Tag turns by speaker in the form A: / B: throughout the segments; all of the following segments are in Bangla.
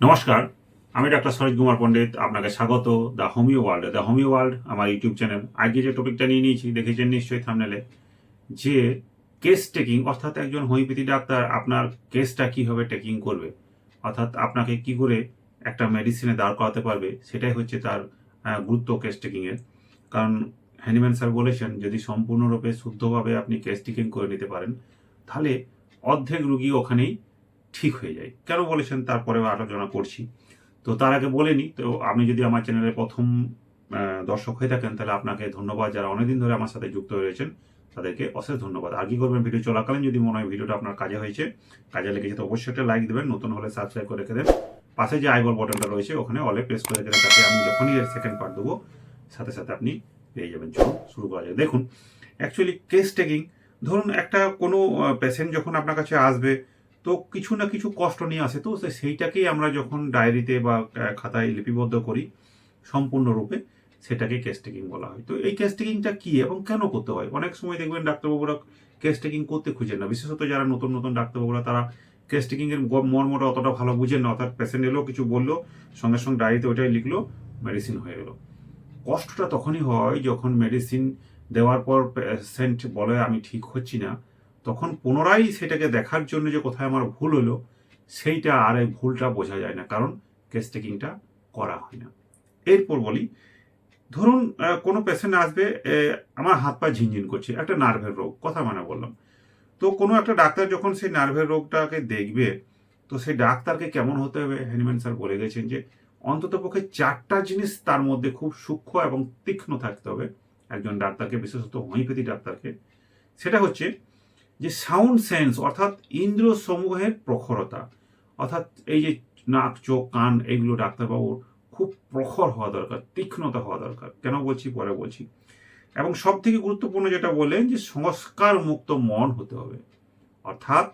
A: নমস্কার, আমি ডাক্তার সরোজ কুমার পণ্ডিত, আপনাকে স্বাগত, the homeo world. The homeo world, আমার ইউটিউব চ্যানেল। আজকে যে টপিকটা নিয়ে নিয়েছি, দেখেছেন নিশ্চয়ই থামনেলে যে কেস টেকিং অর্থাৎ একজন হোমিওপ্যাথি ডাক্তার আপনার কেসটা কীভাবে টেকিং করবে, অর্থাৎ আপনাকে কি করে একটা মেডিসিনে দাঁড় করাতে পারবে, সেটাই হচ্ছে তার গুরুত্ব কেস টেকিংয়ের কারণ হ্যানিম্যান স্যার বলেছেন, যদি সম্পূর্ণরূপে শুদ্ধভাবে আপনি কেস টেকিং করে নিতে পারেন, তাহলে অর্ধেক রুগী ওখানেই ঠিক হয়ে যায়। কেন বলেছেন? তারপরে আলোচনা করছি। তো তার আগে বলেনি তো আপনি যদি আমার চ্যানেলের প্রথম দর্শক হয়ে থাকেন, তাহলে আপনাকে ধন্যবাদ। যারা অনেকদিন ধরে আমার সাথে যুক্ত হয়েছেন তাদেরকে অশেষ ধন্যবাদ। আর কি করবেন? ভিডিও চলাকালীন যদি মনে হয় ভিডিওটা আপনার কাজে হয়েছে, কাজে লেগেছে, তো অবশ্যই একটা লাইক দেবেন। নতুন হলে সাবস্ক্রাইব করে রেখে দেন পাশে যে আইবল বটনটা রয়েছে, ওখানে অলে প্রেস করে রেখে তাতে আমি যখনই এর সেকেন্ড পার্ট দেবো, সাথে সাথে আপনি পেয়ে যাবেন। চলুন, শুরু করা যায় দেখুন অ্যাকচুয়ালি কেস টেকিং ধরুন একটা কোনো পেশেন্ট যখন আপনার কাছে আসবে তো কিছু না কিছু কষ্ট নিয়ে আসে। তো সেইটাকেই আমরা যখন ডায়েরিতে বা খাতায় লিপিবদ্ধ করি, সম্পূর্ণরূপে সেটাকে কেস টেকিং বলা হয়। তো এই কেস টেকিংটা কি এবং কেন করতে হয়? অনেক সময় দেখবেন ডাক্তারবাবুরা কেস টেকিং করতে খুঁজেন না। বিশেষত যারা নতুন নতুন ডাক্তারবাবুরা, তারা কেস টেকিং এর মর্মটা অতটা ভালো বুঝেন না। অর্থাৎ পেশেন্ট এলো, কিছু বলল, সঙ্গে সঙ্গে ডায়েরিতে ওইটাই লিখলো মেডিসিন হয়ে গেল। কষ্টটা তখনই হয় যখন মেডিসিন দেওয়ার পর পেশেন্ট বলে, আমি ঠিক হচ্ছি না। তখন পুনরায় সেটাকে দেখার জন্য যে কোথায় আমার ভুল হলো, সেইটা আর এই ভুলটা বোঝা যায় না, কারণ কেস টেকিংটা করা হয় না। এরপর বলি, ধরুন কোনো পেশেন্ট আসবে আমার হাত পা ঝিনঝিন করছে, একটা নার্ভের রোগ, কথা মানে বললাম। তো কোনো একটা ডাক্তার যখন সেই নার্ভের রোগটাকে দেখবে, তো সেই ডাক্তারকে কেমন হতে হবে? হ্যানিম্যান স্যার বলে গেছেন যে, অন্তত পক্ষে চারটা জিনিস তার মধ্যে খুব সূক্ষ্ম এবং তীক্ষ্ণ থাকতে হবে। একজন ডাক্তারকে, বিশেষত হোমিওপ্যাথি ডাক্তারকে। সেটা হচ্ছে যে সাউন্ড সেন্স অর্থাৎ ইন্দ্র সমূহের প্রখরতা, অর্থাৎ এই যে নাক, চোখ, কান, এইগুলো ডাক্তারবাবুর খুব প্রখর হওয়া দরকার, তীক্ষ্ণতা হওয়া দরকার। কেন বলছি? পরে বলছি। এবং সব থেকে গুরুত্বপূর্ণ যেটা বললেন যে সংস্কার মুক্ত মন হতে হবে। অর্থাৎ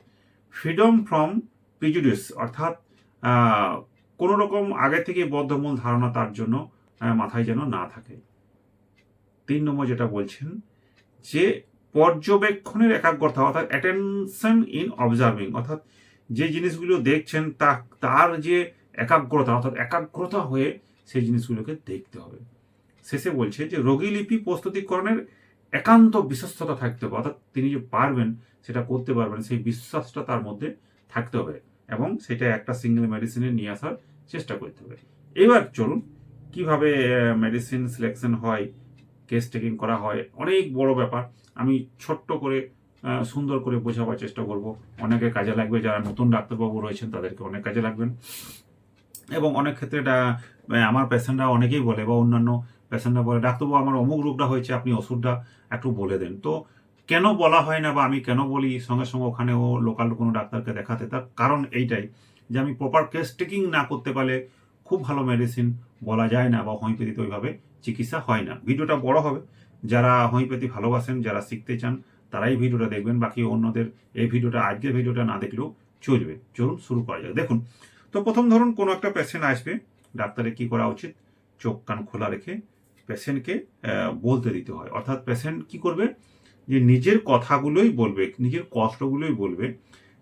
A: ফ্রিডম ফ্রম প্রিজুডিস অর্থাৎ কোনো রকম আগে থেকে বদ্ধমূল ধারণা তার জন্য মাথায় যেন না থাকে। তিন নম্বর যেটা বলছেন যে পর্যবেক্ষণের একাগ্রতা অর্থাৎ অ্যাটেনশন ইন অবজার্ভিং অর্থাৎ যে জিনিসগুলো দেখছেন তা, তার যে একাগ্রতা, অর্থাৎ একাগ্রতা হয়ে সেই জিনিসগুলোকে দেখতে হবে। শেষে বলছে যে রোগী লিপি প্রস্তুতিকরণের একান্ত বিশ্বস্ততা থাকতে হবে, অর্থাৎ তিনি যে পারবেন সেটা করতে পারবেন, সেই বিশ্বাসটা তার মধ্যে থাকতে হবে এবং সেটা একটা সিঙ্গেল মেডিসিনে নিয়ে আসার চেষ্টা করতে হবে। এবার চলুন কীভাবে মেডিসিন সিলেকশন হয় কেস টেকিং করা হয়। অনেক বড় ব্যাপার। আমি ছোট্ট করে সুন্দর করে বোঝাবার চেষ্টা করব। অনেকে কাজে লাগবে, যারা নতুন ডাক্তারবাবু রয়েছেন, তাদেরকে অনেক কাজে লাগবেন। এবং অনেক ক্ষেত্রে এটা আমার পেশেন্টরা অনেকেই বলে, বা অন্যান্য পেশেন্টরা বলে, ডাক্তারবাবু, আমার অমুক রোগটা হয়েছে, আপনি ওষুধটা একটু বলে দেন। তো কেন বলা হয় না, বা আমি কেন বলি, সঙ্গে সঙ্গে ওখানে ও লোকাল কোনো ডাক্তারকে দেখাতে? তার কারণ এইটাই, যে আমি প্রপার কেস টেকিং না করতে পারলে খুব ভালো মেডিসিন বলা যায় না বা হোমিওপ্যাথিতে ওইভাবে চিকিৎসা হয় না। ভিডিওটা বড় হবে। যারা হোমিওপ্যাথি ভালোবাসেন, যারা শিখতে চান, তারাই ভিডিওটা দেখবেন। বাকি অন্যদের এই ভিডিওটা, আজকের ভিডিওটা না দেখলেও চলবে। চলুন, শুরু করা যাক। দেখুন, তো প্রথম ধরুন কোনো একটা পেশেন্ট আসবে ডাক্তারের কি করা উচিত? চোখ কান খোলা রেখে পেশেন্টকে বলতে দিতে হয়। অর্থাৎ পেশেন্ট কি করবে? যে নিজের কথাগুলোই বলবে, নিজের কষ্টগুলোই বলবে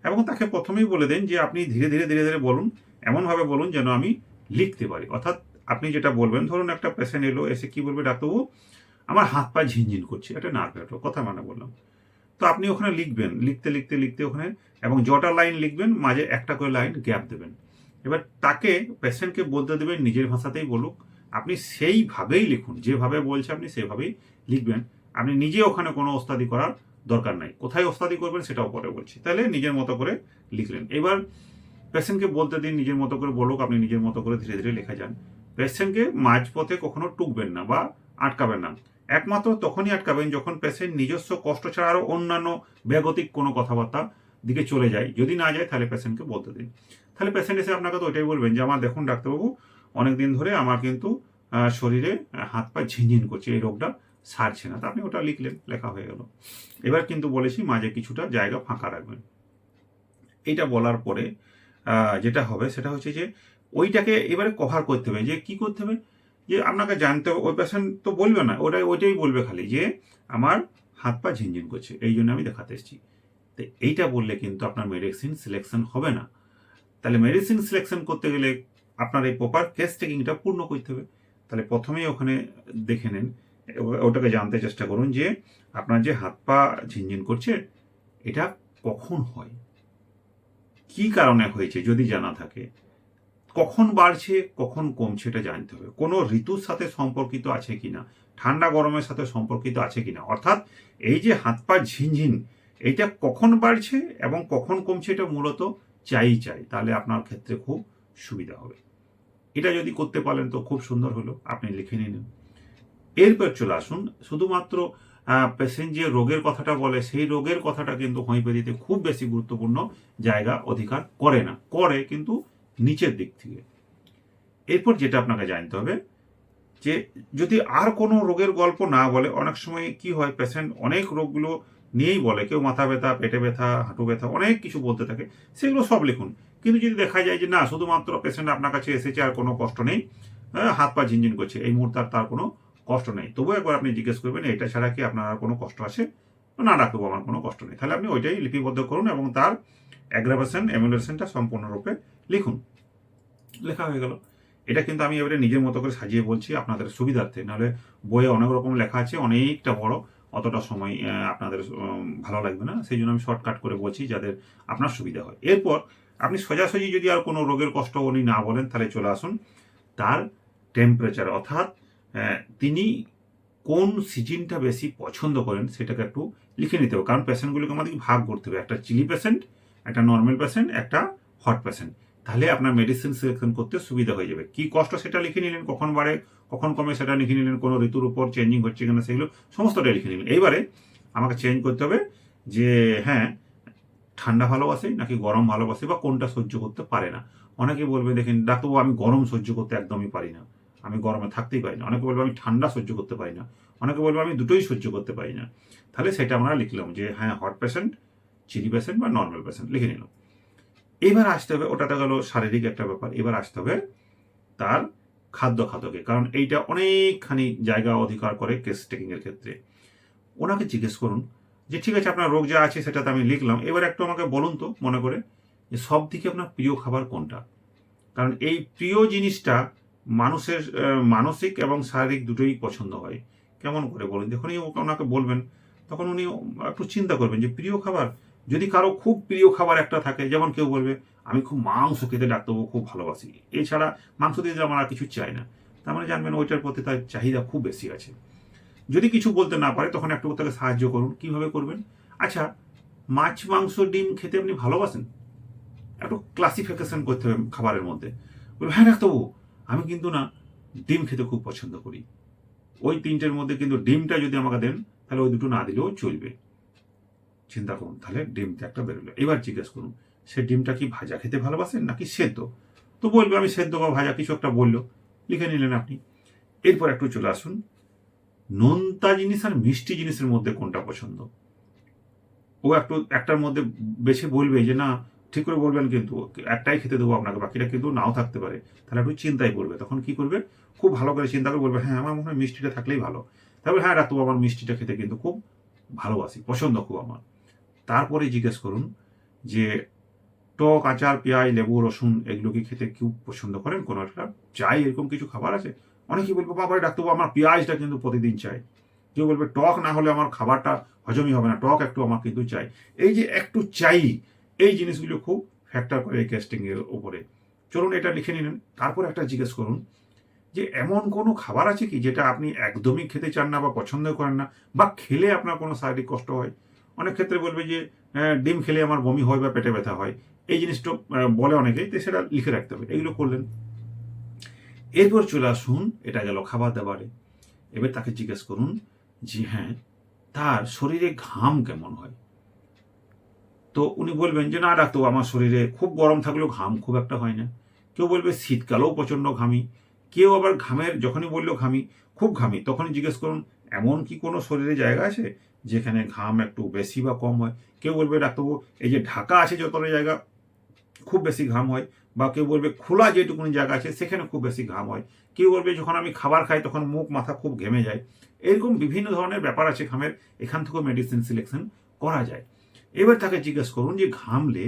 A: এবং তাকে প্রথমেই বলে দেন যে, আপনি ধীরে ধীরে ধীরে ধীরে বলুন। এমনভাবে বলুন যেন আমি লিখতে পারি। অর্থাৎ আপনি যেটা বলবেন, ধরুন একটা পেশেন্ট এলো, এসে কি বলবে, ডাক্তারবাবু, আমার হাত পা ঝিনঝিন করছে একটা নার্ভ একটা কথা মানে বললাম। তো আপনি ওখানে লিখবেন, লিখতে লিখতে লিখতে ওখানে, এবং যটা লাইন লিখবেন, মাঝে একটা করে লাইন গ্যাপ দেবেন। এবার তাকে পেশেন্টকে বলতে দেবেন, নিজের ভাষাতেই বলুক, আপনি সেইভাবেই লিখুন, যেভাবে বলছে আপনি সেভাবেই লিখবেন। আপনি নিজে ওখানে কোনো ওস্তাদি করার দরকার নাই। কোথায় ওস্তাদি করবেন সেটাও পরে বলছি। তাহলে নিজের মতো করে লিখলেন। এবার পেশেন্টকে বলতে দিন, নিজের মতো করে বলুক, আপনি নিজের মতো করে ধীরে ধীরে লেখা যান। পেশেন্টকে মাঝপথে কখনো টুকবেন না বা আটকাবেন না। একমাত্র তখনই আটকাবেন যখন পেশেন্ট নিজস্ব কষ্ট ছাড়া আরও অন্যান্য ব্যাগতিক কোনো কথাবার্তা দিকে চলে যায়। যদি না যায়, তাহলে পেশেন্টকে বলতে দিন। তাহলে পেশেন্ট এসে আপনাকে তো ওইটাই বলবেন যে, আমার দেখুন ডাক্তারবাবু, অনেক দিন ধরে আমার কিন্তু শরীরে হাত পা ঝিনঝিন করছে, এই রোগটা সারছে না। তা আপনি ওটা লিখলেন, লেখা হয়ে গেল। এবার কিন্তু বলেছি, মাঝে কিছুটা জায়গা ফাঁকা রাখবেন। এইটা বলার পরে যেটা হবে সেটা হচ্ছে যে ওইটাকে এবারে কভার করতে হবে। যে কি করতে হবে? যে আপনাকে জানতে হবে, ওই পেশেন্ট তো বলবে না ওটাই ওইটাই বলবে খালি যে আমার হাত পা ঝিনঝিন করছে, এই জন্য আমি দেখাতে এসেছি। তো এইটা বললে কিন্তু আপনার মেডিসিন সিলেকশন হবে না। তাহলে মেডিসিন সিলেকশন করতে গেলে আপনার এই প্রপার কেস টেকিংটা পূর্ণ করতে হবে। তাহলে প্রথমেই ওখানে দেখে নেন, ওটাকে জানতে চেষ্টা করুন যে আপনার যে হাত পা ঝিনঝিন করছে, এটা কখন হয়? কি কারণে হয়েছে যদি জানা থাকে? কখন বাড়ছে, কখন কমছে এটা জানতে হবে। কোনো ঋতুর সাথে সম্পর্কিত আছে কি না ঠান্ডা গরমের সাথে সম্পর্কিত আছে কি না অর্থাৎ এই যে হাত পা ঝিনঝিন এইটা কখন বাড়ছে এবং কখন কমছে এটা মূলত চাই চাই। তাহলে আপনার ক্ষেত্রে খুব সুবিধা হবে। এটা যদি করতে পারেন তো খুব সুন্দর হলো। আপনি লিখে নিন। এরপর চলে আসুন। শুধুমাত্র পেশেন্ট যে রোগের কথাটা বলে, সেই রোগের কথাটা কিন্তু হোমিওপ্যাথিতে খুব বেশি গুরুত্বপূর্ণ জায়গা অধিকার করে না। করে কিন্তু নিচের দিক থেকে। এরপর যেটা আপনাকে জানতে হবে, যে যদি আর কোনো রোগের গল্প না বলে, অনেক সময় কি হয় পেশেন্ট অনেক রোগগুলো নিয়েই বলে। কেউ মাথা ব্যথা, পেটে ব্যথা, হাঁটু ব্যথা, অনেক কিছু বলতে থাকে। সেগুলো সব লিখুন। কিন্তু যদি দেখা যায় যে না, শুধুমাত্র পেশেন্ট আপনার কাছে এসেছে আর কোনো কষ্ট নেই হাত পা ঝিনঝিন করছে, এই মুহূর্তে আর তার কোনো কষ্ট নেই। তবু একবার আপনি জিজ্ঞেস করবেন, এটা ছাড়া কি আপনার কোনো কষ্ট আছে? না ডাক্তারবাবু আমার কোনো কষ্ট নেই। তাহলে আপনি ওইটাই লিপিবদ্ধ করুন এবং তার অ্যাগ্রাভেশন এমুলেশনটা সম্পূর্ণরূপে লিখুন। লেখা হয়ে গেল। এটা কিন্তু আমি এবারে নিজের মতো করে সাজিয়ে বলছি আপনাদের সুবিধার্থে। নাহলে বইয়ে অনেক রকম লেখা আছে, অনেকটা বড়, অতটা সময় আপনাদের ভালো লাগবে না। সেই জন্য আমি শর্টকাট করে বলছি যাদের আপনার সুবিধা হয়। এরপর আপনি সোজাসুজি যদি আর কোনো রোগের কষ্ট উনি না বলেন, তাহলে চলে আসুন তার টেম্পারেচার অর্থাৎ তিনি কোন সিজনটা বেশি পছন্দ করেন সেটাকে একটু লিখে নিতে হবে। কারণ পেশেন্টগুলোকে আমাদেরকে ভাগ করতে হবে। একটা চিলি পেশেন্ট, একটা নর্মাল পেশেন্ট, একটা হট পেশেন্ট। তাহলে আপনার মেডিসিন সিলেকশন করতে সুবিধা হয়ে যাবে। কি কষ্ট সেটা লিখে নিলেন, কখন বাড়ে, কখন কমে সেটা লিখে নিলেন, কোনো ঋতুর উপর চেঞ্জিং হচ্ছে কিনা সেগুলো সমস্তটা লিখে নিলেন। এইবারে আমাকে চেঞ্জ করতে হবে যে হ্যাঁ ঠান্ডা ভালোবাসে নাকি গরম ভালোবাসে বা কোনটা সহ্য করতে পারে না? অনেকে বলবে, দেখেন ডাক্তারবাবু, আমি গরম সহ্য করতে একদমই পারি না। আমি গরমে থাকতেই পারি না। অনেকে বলবে আমি ঠান্ডা সহ্য করতে পারি না। অনেকে বলবে আমি দুটোই সহ্য করতে পারি না। তাহলে সেটা আমরা লিখলাম যে হ্যাঁ হট পেশেন্ট চিলি পেশেন্ট বা নর্মাল পেশেন্ট লিখে নিলাম। এবার আসতে হবে, ওটা তো গেল শারীরিক একটা ব্যাপার, এবার আসতে হবে তার খাদ্য খাদকে কারণ এইটা অনেকখানি জায়গা অধিকার করে কেস টেকিং এর ক্ষেত্রে। ওনাকে জিজ্ঞেস করুন যে, ঠিক আছে, আপনার রোগ যা আছে সেটা তো আমি লিখলাম। এবার একটু আমাকে বলুন তো, মনে করে, যে সব থেকে আপনার প্রিয় খাবার কোনটা? কারণ এই প্রিয় জিনিসটা মানুষের মানসিক এবং শারীরিক দুটোই পছন্দ হয়। কেমন করে বলুন? যখনই ওনাকে বলবেন, তখন উনি একটু চিন্তা করবেন যে, প্রিয় খাবার, যদি কারও খুব প্রিয় খাবার একটা থাকে, যেমন কেউ বলবে, আমি খুব মাংস খেতে ডাক্তারবাবু খুব ভালোবাসি। এছাড়া মাংস দিয়ে আমার আর কিছু চাই না, তার মানে জানবেন ওইটার প্রতি তার চাহিদা খুব বেশি আছে। যদি কিছু বলতে না পারে, তখন একটু তাকে সাহায্য করুন। কীভাবে করবেন? আচ্ছা মাছ, মাংস, ডিম খেতে আপনি ভালোবাসেন? একটু ক্লাসিফিকেশন করতে হবে খাবারের মধ্যে। হ্যাঁ ডাক্তারবাবু আমি কিন্তু না, ডিম খেতে খুব পছন্দ করি। ওই তিনটের মধ্যে কিন্তু ডিমটা যদি আমাকে দেন, তাহলে ওই দুটো না দিলেও চলবে। চিন্তা করুন, তাহলে ডিমটা একটা বেরোলো। এবার জিজ্ঞেস করুন, সে ডিমটা কি ভাজা খেতে ভালোবাসেন নাকি সেদ্ধ? তো বলবে, আমি সেদ্ধ বা ভাজা, কিছু একটা বলল। লিখে নিলেন আপনি। এরপর একটু চলে আসুন। নোনতা জিনিস আর মিষ্টি জিনিসের মধ্যে কোনটা পছন্দ? ও একটু, একটার মধ্যে বেছে বলবে যে, না ঠিক করে বলবেন কিন্তু, একটাই খেতে দেবো আপনাকে, বাকিটা কিন্তু নাও থাকতে পারে। তাহলে একটু চিন্তাই পড়বে তখন কি করবে? খুব ভালো করে চিন্তা করে বলবে হ্যাঁ আমার মনে হয় মিষ্টিটা থাকলেই ভালো। তারপরে হ্যাঁ ডাক্তারবাবু আমার মিষ্টিটা খেতে কিন্তু খুব ভালোবাসি, পছন্দ খুব আমার। তারপরে জিজ্ঞেস করুন যে, টক, আচার, পেঁয়াজ, লেবু, রসুন, এগুলো কি খেতে খুব পছন্দ করেন? কোনো একটা চাই, এরকম কিছু খাবার আছে? অনেকেই বলব বাবা ডাক্তারবাবু আমার পেঁয়াজটা কিন্তু প্রতিদিন চাই। কেউ বলবে, টক না হলে আমার খাবারটা হজমই হবে না, টক একটু আমার কিন্তু চাই। এই যে একটু চাই এই জিনিসগুলো খুব ফ্যাক্টর করে এই ক্যাস্টিংয়ের ওপরে চলুন এটা লিখে নিলেন তারপর একটা জিজ্ঞেস করুন যে এমন কোনো খাবার আছে কি যেটা আপনি একদমই খেতে চান না বা পছন্দ করেন না বা খেলে আপনার কোনো শারীরিক কষ্ট হয়? অনেক ক্ষেত্রে বলবে যে আহ, ডিম খেলে আমার বমি হয় বা পেটে ব্যথা হয়। এই জিনিসটা বলে অনেকেই তো সেটা লিখে রাখতে হবে। এগুলো করলেন। এরপর চলে আসুন এটা গেল খাবার দাবারে। এবার তাকে জিজ্ঞেস করুন যে হ্যাঁ তার শরীরে ঘাম কেমন হয়? তো উনি বলবেন যে, না ডাক্তার আমার শরীরে খুব গরম থাকলেও ঘাম খুব একটা হয় না। কেউ বলবে, শীতকালেও প্রচণ্ড ঘামি। কেউ আবার ঘামের, যখনই বলল ঘামি, খুব ঘামি, তখনই জিজ্ঞেস করুন, এমন কি কোনো শরীরে জায়গা আছে যেখানে ঘাম একটু বেশি বা কম হয়? কেউ বলবে, ডাক্তারবাবু, এই যে ঢাকা আছে যতটা জায়গা, খুব বেশি ঘাম হয়। বা কেউ বলবে, খোলা যেটুকুনি জায়গা আছে সেখানে খুব বেশি ঘাম হয়। কেউ বলবে, যখন আমি খাবার খাই তখন মুখ মাথা খুব ঘেমে যায়। এরকম বিভিন্ন ধরনের ব্যাপার আছে ঘামের, এখান থেকেও মেডিসিন সিলেকশন করা যায়। এবার তাকে জিজ্ঞেস করুন যে ঘামলে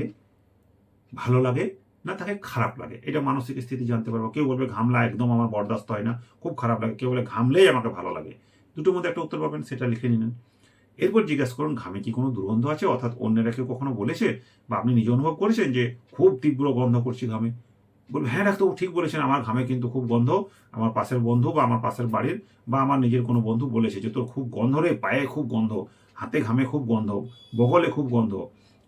A: ভালো লাগে না তাকে খারাপ লাগে? এটা মানসিক স্থিতি জানতে পারব। কেউ বলবে, ঘামলা একদম আমার বরদাস্ত হয় না, খুব খারাপ লাগে। কেউ বলে, ঘামলেই আমাকে ভালো লাগে। দুটোর মধ্যে একটা উত্তর পাবেন, সেটা লিখে নিন এরপর জিজ্ঞাসা করুন, ঘামে কি কোনো দুর্গন্ধ আছে? অর্থাৎ অন্যেরা কেউ কখনো বলেছে বা আপনি নিজে অনুভব করেছেন যে খুব তীব্র গন্ধ করছি ঘামে? বলবে হ্যাঁ ডাক্তারবাবু, ঠিক বলেছেন, আমার ঘামে কিন্তু খুব গন্ধ। আমার পাশের বন্ধু বা আমার পাশের বাড়ির বা আমার নিজের কোনো বন্ধু বলেছে যে, তোর খুব গন্ধ রে, পায়ে খুব গন্ধ। হাতে ঘামে খুব গন্ধ, বগলে খুব গন্ধ,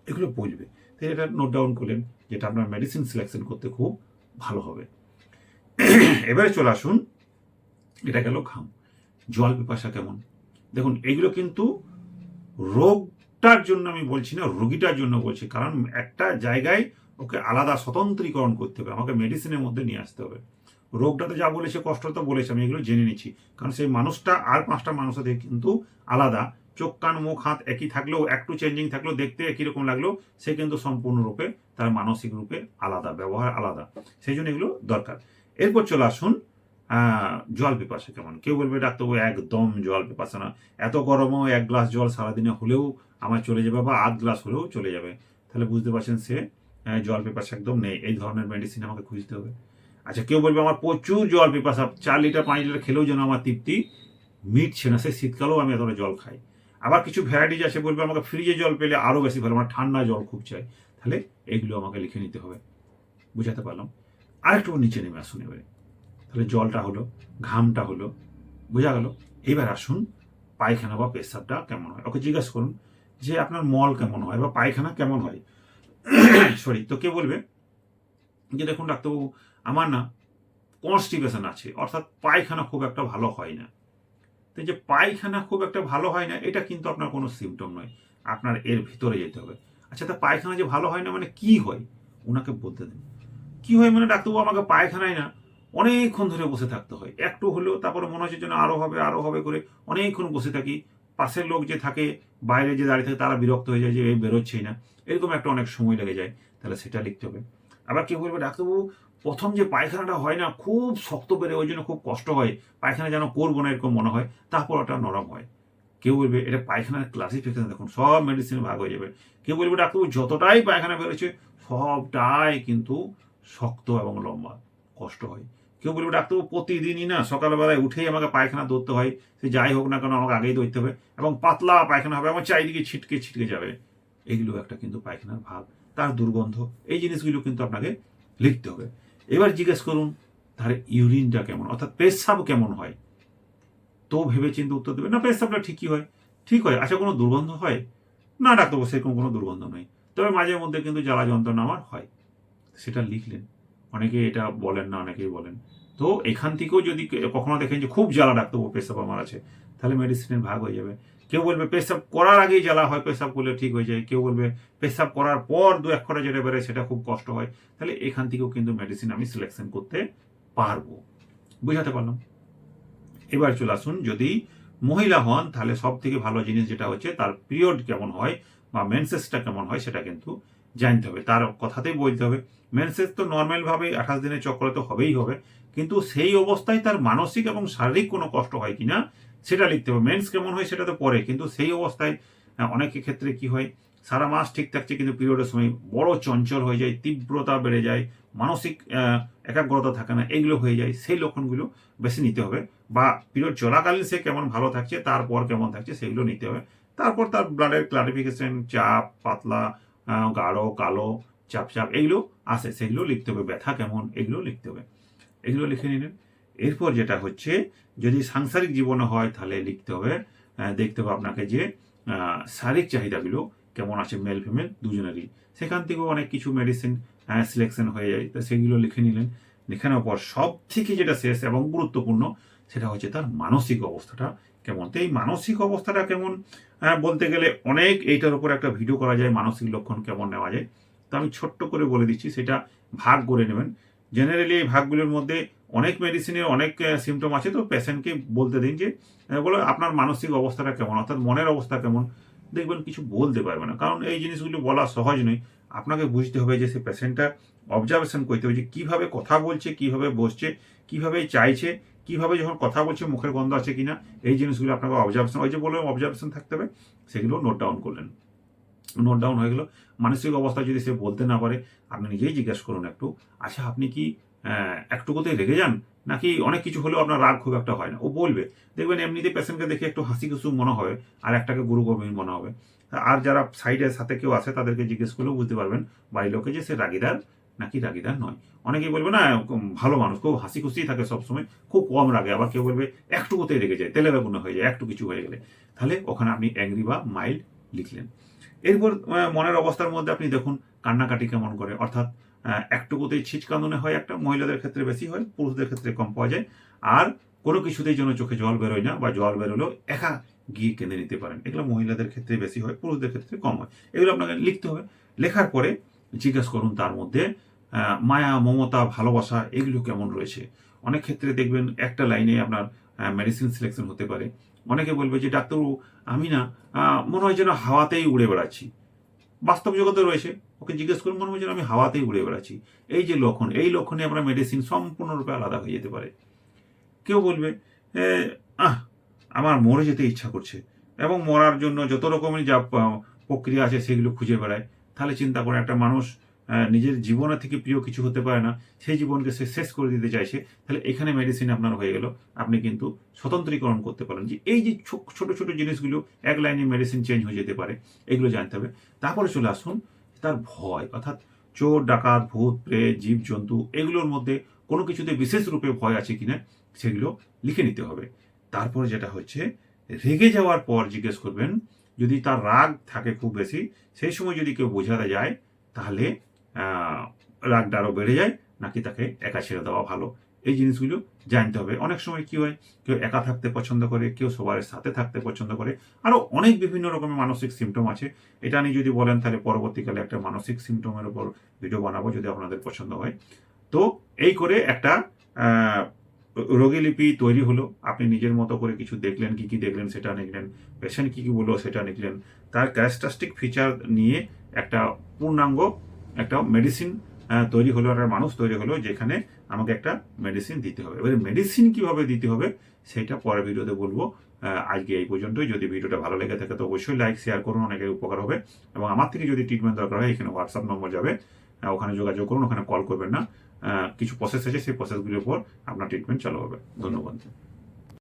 A: এগুলো বলবে তো এটা নোট ডাউন করলেন যেটা আপনার মেডিসিন সিলেকশন করতে খুব ভালো হবে। এবারে চলে আসুন, এটা গেল ঘাম। জল পিপাসা কেমন? দেখুন, এগুলো কিন্তু রোগটার জন্য আমি বলছি না, রোগীটার জন্য বলছি। কারণ একটা জায়গায় ওকে আলাদা স্বতন্ত্রীকরণ করতে হবে, আমাকে মেডিসিনের মধ্যে নিয়ে আসতে হবে। রোগটাতে যা বলেছে, কষ্ট তো বলেছে, আমি এগুলো জেনে নিচ্ছি। কারণ সেই মানুষটা, আর পাঁচটা মানুষের থেকে কিন্তু আলাদা। চোখ, কান, মুখ, হাত একই থাকলেও, একটু চেঞ্জিং থাকলেও, দেখতে একই রকম লাগলেও, সে কিন্তু সম্পূর্ণরূপে তার মানসিক রূপে আলাদা, ব্যবহার আলাদা। সেই জন্য এগুলো দরকার। এরপর চলে আসুন জল পিপাসা কেমন? কেউ বলবে, ডাক্তারবাবু, একদম জল পিপাসা না। এত গরমও এক গ্লাস জল সারাদিনে হলেও আমার চলে যাবে বা আধ গ্লাস হলেও চলে যাবে। তাহলে বুঝতে পারছেন সে জল পিপাসা একদম নেই। এই ধরনের মেডিসিন আমাকে খুঁজতে হবে। আচ্ছা কেউ বলবে, আমার প্রচুর জল পিপাসা, চার লিটার পাঁচ লিটার খেলেও যেন আমার তৃপ্তি মিটছে না। সে শীতকালেও আমি এতটা জল খাই। আবার কিছু ভ্যারাইটিজ আছে, বলবে আমাকে ফ্রিজে জল পেলে আরও বেশি ভালো আমার ঠান্ডা জল খুব চাই। তাহলে এগুলো আমাকে লিখে নিতে হবে। বুঝাতে পারলাম। আরেকটু নিচে নেমে আসুন এবারে। তাহলে জলটা হলো, ঘামটা হলো, বোঝা গেল। এবার আসুন, পায়খানা বা পেশাবটা কেমন হয়? ওকে জিজ্ঞাসা করুন যে আপনার মল কেমন হয় বা পায়খানা কেমন হয়। সরি তো কে বলবে? যে দেখুন ডাক্তারবাবু, আমার না কনস্টিপেশন আছে, অর্থাৎ পায়খানা খুব একটা ভালো হয় না। তো যে পায়খানা খুব একটা ভালো হয় না, এটা কিন্তু আপনার কোনো সিমটম নয়। আপনার এর ভিতরে যেতে হবে। আচ্ছা তা পায়খানা যে ভালো হয় না মানে কি হয়? ওনাকে বলতে দেন। কি হয় মানে ডাক্তারবাবু আমাকে পায়খানায় না অনেকক্ষণ ধরে বসে থাকতে হয়। একটু হলেও তারপরে মনে হচ্ছে যেন আরও হবে আরও হবে করে অনেকক্ষণ বসে থাকি। পাশের লোক যে থাকে, বাইরে যে দাঁড়িয়ে থাকে, তারা বিরক্ত হয়ে যায় যে, এই বেরোচ্ছেই না। এরকম একটা অনেক সময় লেগে যায়। তাহলে সেটা লিখতে হবে। আবার কেউ বলবে, ডাক্তারবাবু প্রথম যে পায়খানাটা হয় না, খুব শক্ত বেড়ে ওই জন্য খুব কষ্ট হয়, পায়খানা যেন করব না এরকম মনে হয়, তারপর ওটা নরম হয়। কেউ বলবে, এটা পায়খানার ক্লাসিফিকেশন দেখুন, সব মেডিসিন ভাগ হয়ে যাবে। কেউ বলবে, ডাক্তারবাবু, যতটাই পায়খানা বেরোচ্ছে, সবটাই কিন্তু শক্ত এবং লম্বা, কষ্ট হয়। কেউ বলবে, ডাক্তারবাবু, প্রতিদিনই না, সকালবেলায় উঠেই আমাকে পায়খানা ধরতে হয়, সে যাই হোক না কেন আমাকে আগেই ধরতে হবে, এবং পাতলা পায়খানা হবে এবং চারিদিকে ছিটকে ছিটকে যাবে। এগুলো একটা কিন্তু পায়খানার ভাগ, তার দুর্গন্ধ, এই জিনিসগুলো কিন্তু আপনাকে লিখতে হবে। এবার জিজ্ঞেস করুন তার ইউরিনটা কেমন? অর্থাৎ পেশাব কেমন হয়? তো ভেবে চিন্তে উত্তর দেবে না, পেশাবটা ঠিকই হয়। ঠিক হয় আচ্ছা কোনো দুর্গন্ধ হয়? না, ডাক্তারবাবু, সেরকম কোনো দুর্গন্ধ নেই। তবে মাঝে মধ্যে কিন্তু জ্বালা যন্ত্রণা আমার হয়। সেটা লিখলেন। অনেকে এটা বলেন না, অনেকেই বলেন। তো এখান থেকেও যদি কখনো দেখেন যে খুব জ্বালা, ডাক্তারবাবু, পেশাব আমার আছে, তাহলে মেডিসিনের ভাগ হয়ে যাবে। কেউ বলবে পেশাব করার আগেই জ্বালা হয়, পেশাব করলে ঠিক হয়ে যায়। কেউ বলবে পেশাব করার পর দু এক করে যেটা বেরোয় সেটা খুব কষ্ট হয়। তাহলে এখান থেকেও কিন্তু মেডিসিন আমি সিলেকশন করতে পারব। বুঝাতে পারলাম? এবার চলে আসুন, যদি মহিলা হন, তাহলে সব থেকে ভালো জিনিস যেটা হচ্ছে, তার পিরিয়ড কেমন হয় বা মেনসেসটা কেমন হয়, সেটা কিন্তু জানতে হবে। তার কথাতেই বলতে হবে মেনসেস তো নর্মালভাবে আঠাশ দিনের চক্রে তো হবেই হবে, কিন্তু সেই অবস্থায় তার মানসিক এবং শারীরিক কোনো কষ্ট হয় কিনা সেটা লিখতে হবে। মেন্স কেমন হয় সেটা তো পরে, কিন্তু সেই অবস্থায় অনেকের ক্ষেত্রে কি হয়, সারা মাস ঠিক থাকছে, কিন্তু পিরিয়ডের সময় বড় চঞ্চল হয়ে যায়, তীব্রতা বেড়ে যায়, মানসিক একাগ্রতা থাকে না, এগুলো হয়ে যায়, সেই লক্ষণগুলো বেশি নিতে হবে। বা পিরিয়ড চলাকালীন সে কেমন ভালো থাকছে, তারপর কেমন থাকছে, সেগুলো নিতে হবে। তারপর তার ব্লাডের ক্লারিফিকেশন চাপ, পাতলা গাঢ়, কালো, চাপ চাপ, এগুলো আসে, সেগুলো লিখতে হবে। ব্যথা কেমন, এগুলো লিখতে হবে। এগুলো লিখে নিলেন। এরপর যেটা হচ্ছে, যদি সাংসারিক জীবনে হয়, তাহলে লিখতে হবে দেখতে হবে আপনাকে যে শারীরিক চাহিদাগুলো কেমন আছে মেল ফিমেল দুজনেরই। সেখান থেকেও অনেক কিছু মেডিসিন সিলেকশন হয়ে যায়। তো সেগুলো লিখে নিলেন। লিখে নেওয়ার পর সব থেকে যেটা শেষ এবং গুরুত্বপূর্ণ, সেটা হচ্ছে তার মানসিক অবস্থাটা কেমন। তো এই মানসিক অবস্থাটা কেমন বলতে গেলে অনেক এইটার উপর একটা ভিডিও করা যায়, মানসিক লক্ষণ কেমন নেওয়া যায়। তো আমি ছোট্ট করে বলে দিচ্ছি, সেটা ভাগ করে নেবেন। জেনারেলি এই ভাগগুলোর মধ্যে অনেক মেডিসিনের অনেক সিমটম আছে, তো পেশেন্টকে বলতে দিন যে বলো আপনার মানসিক অবস্থাটা কেমন, অর্থাৎ মনের অবস্থা কেমন, দেখবেন কিছু বলতে পারবে না। কারণ এই জিনিসগুলো বলা সহজ নয়। আপনাকে বুঝতে হবে যে সে পেশেন্টটা অবজারভেশন করতে হবে যে কীভাবে কথা বলছে, কীভাবে বসছে, কীভাবে চাইছে, কীভাবে যখন কথা বলছে মুখের গন্ধ আছে কিনা, এই জিনিসগুলো আপনাকে অবজারভেশন ওই যে বললাম অবজারভেশন থাকতে হবে, সেগুলো নোট ডাউন করলেন। নোট ডাউন হয়ে গেল। মানসিক অবস্থা যদি সে বলতে না পারে, আপনি নিজেই জিজ্ঞেস করুন একটু। আচ্ছা আপনি কি একটুকুতেই রেগে যান? নাকি অনেক কিছু হলেও আপনার রাগ খুব একটা হয় না? ও বলবে, দেখবেন এমনিতে পেশেন্টকে দেখে একটু হাসি খুশু মনে হবে, আর একটাকে গুরু গভীর মনে হবে। আর যারা সাইডের সাথে কেউ আছে, তাদেরকে জিজ্ঞেস করলেও বুঝতে পারবেন বাড়ির লোকে যে সে রাগিদার নাকি রাগিদার নয়। অনেকেই বলবে, না ভালো মানুষ, খুব হাসি খুশি থাকে সবসময়, খুব কম রাগে। আবার কেউ বলবে, একটুকুতেই রেগে যায় তেলে বেগুনে হয়ে যায়, একটু কিছু হয়ে গেলে। তাহলে ওখানে আপনি অ্যাংরি বা মাইল্ড লিখলেন। এরপর মনের অবস্থার মধ্যে আপনি দেখুন, কান্নাকাটি কেমন করে? অর্থাৎ একটুকুতেই ছিচকান্দনে হয় একটা, মহিলাদের ক্ষেত্রে বেশি হয়, পুরুষদের ক্ষেত্রে কম পাওয়া যায়, আর কোনো কিছুতেই যেন চোখে জল বেরোয় না, বা জল বেরোলেও একা গিয়ে কেঁদে নিতে পারেন। এগুলো মহিলাদের ক্ষেত্রে বেশি হয়, পুরুষদের ক্ষেত্রে কম হয়। এগুলো আপনাকে লিখতে হবে। লেখার পরে জিজ্ঞেস করুন তার মধ্যে মায়া, মমতা, ভালোবাসা, এগুলো কেমন রয়েছে? অনেক ক্ষেত্রে দেখবেন একটা লাইনে আপনার মেডিসিন সিলেকশন হতে পারে। অনেকে বলবে যে, ডাক্তারবাবু, আমি না মনে হয় যেন হাওয়াতেই উড়ে বেড়াচ্ছি। বাস্তব জগতে রয়েছে। ওকে জিজ্ঞেস করুন, মনে হয় যেন আমি হাওয়াতেই উড়ে বেড়াচ্ছি। এই যে লক্ষণ, এই লক্ষণে আমরা মেডিসিন সম্পূর্ণরূপে আলাদা হয়ে যেতে পারে। কেউ বলবে আহ, আমার মরে যেতে ইচ্ছা করছে এবং মরার জন্য যত রকমের যা প্রক্রিয়া আছে সেগুলো খুঁজে বেড়ায়। তাহলে চিন্তা করে একটা মানুষ নিজের জীবনের থেকে প্রিয় কিছু হতে পারে না, সেই জীবনকে সে শেষ করে দিতে চাইছে, তাহলে এখানে মেডিসিন আপনার হয়ে গেল। আপনি কিন্তু স্বতন্ত্রীকরণ করতে পারেন। যে এই যে ছোট ছোট জিনিসগুলো, এক লাইনে মেডিসিন চেঞ্জ হয়ে যেতে পারে, এগুলো জানতে হবে। তারপরে চলে আসুন, তার ভয়, অর্থাৎ চোর, ডাকাত, ভূত, প্রেত, জীব, জন্তু, এগুলোর মধ্যে কোনো কিছুতে বিশেষ রূপে ভয় আছে কিনা, সেগুলো লিখে নিতে হবে। তারপর যেটা হচ্ছে, রেগে যাওয়ার পর জিজ্ঞেস করবেন, যদি তার রাগ থাকে খুব বেশি, সেই সময় যদি কেউ বোঝাতে যায়, তাহলে রাগটা আরও বেড়ে যায়, নাকি তাকে একা ছেড়ে দেওয়া ভালো? এই জিনিসগুলো জানতে হবে। অনেক সময় কি হয়, কেউ একা থাকতে পছন্দ করে, কেউ সবার সাথে থাকতে পছন্দ করে আরও অনেক বিভিন্ন রকমের মানসিক সিমটম আছে। এটা নিয়ে যদি বলেন, তাহলে পরবর্তীকালে একটা মানসিক সিমটমের উপর ভিডিও বানাবো যদি আপনাদের পছন্দ হয়। তো এই করে একটা রোগীলিপি তৈরি হলো। আপনি নিজের মতো করে কিছু দেখলেন, কি কি দেখলেন সেটা লিখলেন পেশেন্ট কি কি বলল সেটা লিখলেন তার ক্যারেক্টারিস্টিক ফিচার নিয়ে একটা পূর্ণাঙ্গ একটা মেডিসিন তৈরি হলো একটা মানুষ তৈরি হলো যেখানে আমাকে একটা মেডিসিন দিতে হবে। এবারে মেডিসিন কীভাবে দিতে হবে সেটা পরের ভিডিওতে বলব। আজকে এই পর্যন্তই। যদি ভিডিওটা ভালো লেগে থাকে তো অবশ্যই লাইক শেয়ার করুন, অনেকের উপকার হবে। এবং আমার থেকে যদি ট্রিটমেন্ট দরকার হয়, এখানে হোয়াটসঅ্যাপ নম্বর যাবে। ওখানে যোগাযোগ করুন, ওখানে কল করবেন না। কিছু প্রসেস আছে, সেই প্রসেসগুলির উপর আপনার ট্রিটমেন্ট চালু হবে। ধন্যবাদ।